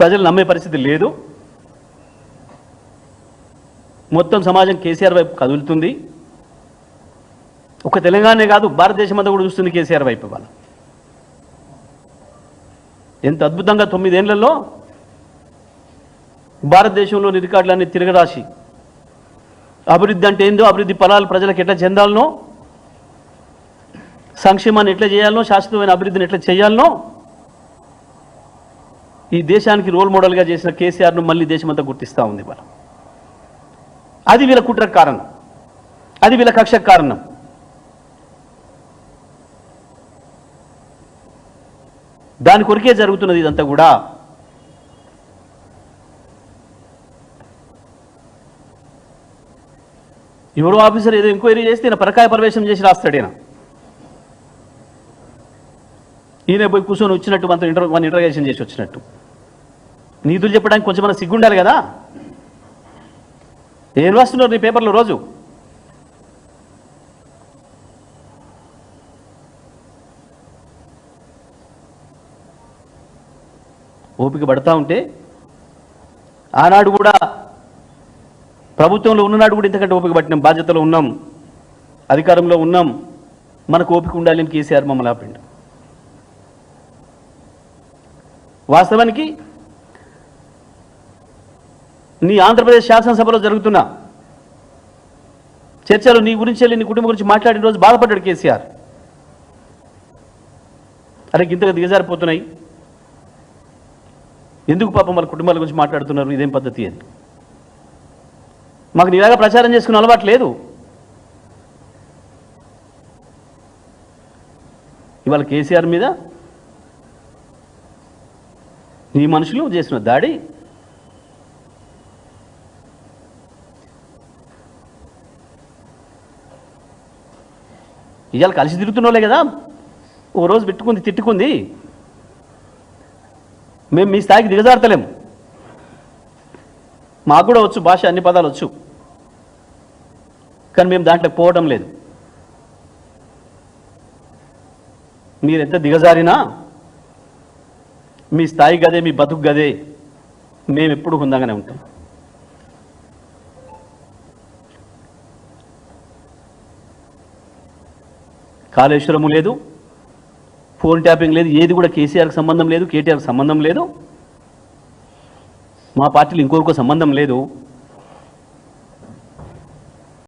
ప్రజలు నమ్మే పరిస్థితి లేదు. మొత్తం సమాజం కేసీఆర్ వైపు కదులుతుంది. ఒక తెలంగాణే కాదు భారతదేశం అంతా కూడా చూస్తుంది కేసీఆర్ వైపు వాళ్ళ ఎంత అద్భుతంగా తొమ్మిదేళ్ళలో భారతదేశంలోని రికార్డులన్నీ తిరగరాసి అభివృద్ధి అంటే ఏందో అభివృద్ధి ఫలాలు ప్రజలకు ఎట్లా చెందాలనో సంక్షేమాన్ని ఎట్లా చేయాలనో శాశ్వతమైన అభివృద్ధిని ఎట్లా చేయాలనో ఈ దేశానికి రోల్ మోడల్గా చేసిన కేసీఆర్ను మళ్ళీ దేశమంతా గుర్తిస్తూ ఉంది వాళ్ళు అది వీళ్ళ కుట్రకు కారణం. అది వీళ్ళ కక్షకు కారణం. దాని కొరికే జరుగుతున్నది ఇదంతా కూడా ఎవరో ఆఫీసర్ ఏదో ఎంక్వైరీ చేస్తే ఈయన పరకాయ ప్రవేశం చేసి రాస్తాడు ఈయన. ఈయన పోయి కూర్చొని వచ్చినట్టు మనతో ఇంటర్ మన ఇంటర్గేషన్ చేసి వచ్చినట్టు. నీతులు చెప్పడానికి కొంచెం మనం సిగ్గుండాలి కదా? ఏం రాస్తున్నారు నీ పేపర్లో రోజు? ఓపిక పడతా ఉంటే ఆనాడు కూడా ప్రభుత్వంలో ఉన్ననాడు కూడా ఇంతకంటే ఓపిక పట్టినాం బాధ్యతలో ఉన్నాం అధికారంలో ఉన్నాం. మనకు ఓపిక ఉండాలని కేసీఆర్ మమ్మల్ని ఆపిండు. వాస్తవానికి నీ ఆంధ్రప్రదేశ్ శాసనసభలో జరుగుతున్న చర్చలు నీ గురించి వెళ్ళి నీ కుటుంబం గురించి మాట్లాడిన రోజు బాధపడ్డాడు కేసీఆర్. అరే ఇంతగా దిగజారిపోతున్నాయి. ఎందుకు పాపం వాళ్ళ కుటుంబాల గురించి మాట్లాడుతున్నారు? ఇదేం పద్ధతి అని. మాకు నీలాగా ప్రచారం చేసుకునే అలవాటు లేదు. ఇవాళ కేసీఆర్ మీద నీ మనుషులు చేసిన దాడి ఇవాళ కలిసి తిరుగుతున్నోలే కదా. ఓ రోజు పెట్టుకుంది తిట్టుకుంది. మేము మీ స్థాయికి దిగజారతలేము మాకు కూడా వచ్చు భాష అన్ని పదాలు వచ్చు. కానీ మేము దాంట్లో పోవడం లేదు. మీరు ఎంత దిగజారినా మీ స్థాయి గదే మీ బతుకు గదే మేము ఎప్పుడు హుందంగానే ఉంటాం. కాళేశ్వరము లేదు. ఫోన్ ట్యాపింగ్ లేదు. ఏది కూడా కేసీఆర్కి సంబంధం లేదు. కేటీఆర్కి సంబంధం లేదు. మా పార్టీలు ఇంకొకరికి సంబంధం లేదు.